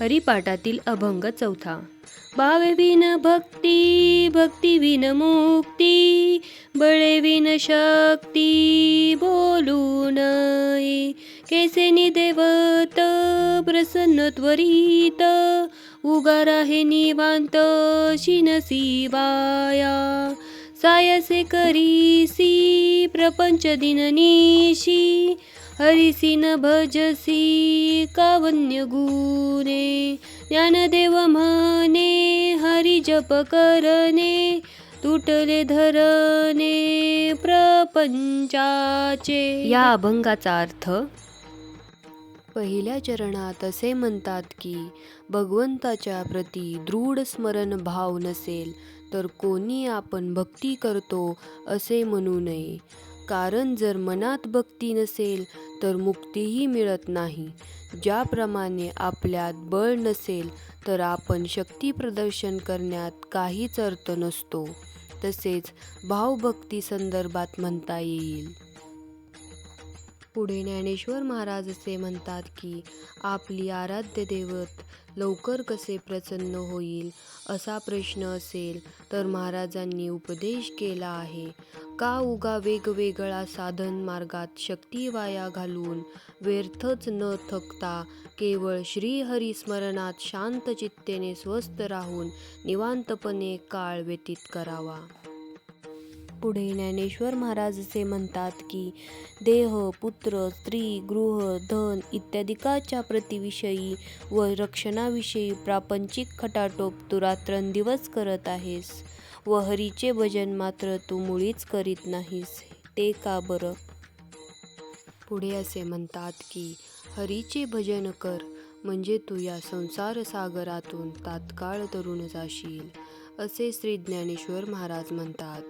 हरिपाठातील अभंग चौथा. भावविन भक्ती भक्तिविन मुक्ती बळेविन शक्ती बोलू नये. कैसे निदेवत प्रसन्न त्वरित उगारा हे निवांत शिनसी वाया. सायसे करीसी प्रपंच दिननीशी हरिसी न भजसी कावन्य गुणे ज्ञानदेव म्हणे हरी जप करणे तुटले धरणे प्रपंचाचे. या अभंगाचा अर्थ पहिल्या चरणात असे म्हणतात की भगवंताच्या प्रती दृढ स्मरण भाव नसेल तर कोणी आपण भक्ती करतो असे म्हणू नये. कारण जर मनात भक्ती नसेल तर मुक्तीही मिळत नाही. ज्याप्रमाणे आपल्यात बळ नसेल तर आपण शक्ती प्रदर्शन करण्यात काहीच अर्थ नसतो. तसेच भावभक्ती संदर्भात म्हणता येईल. पुढे ज्ञानेश्वर महाराज असे म्हणतात की आपली आराध्य दैवत लवकर कसे प्रसन्न होईल असा प्रश्न असेल तर महाराजांनी उपदेश केला आहे. का उगा वेगवेगळा साधन मार्गात शक्ती वाया घालून व्यर्थच न थकता केवळ श्रीहरिस्मरणात शांत चित्तेने स्वस्थ राहून निवांतपणे काळ व्यतीत करावा? पुढे ज्ञानेश्वर महाराज असे म्हणतात की देह पुत्र स्त्री गृह धन इत्यादिकाच्या प्रतिविषयी व रक्षणाविषयी प्रापंचिक खटाटोप तू रात्रंदिवस करत आहेस व हरीचे भजन मात्र तू मुळीच करीत नाहीस. ते का बरं? पुढे असे म्हणतात की हरीचे भजन कर म्हणजे तू या संसार सागरातून तात्काळ तरुण जाशील असे श्री ज्ञानेश्वर महाराज म्हणतात.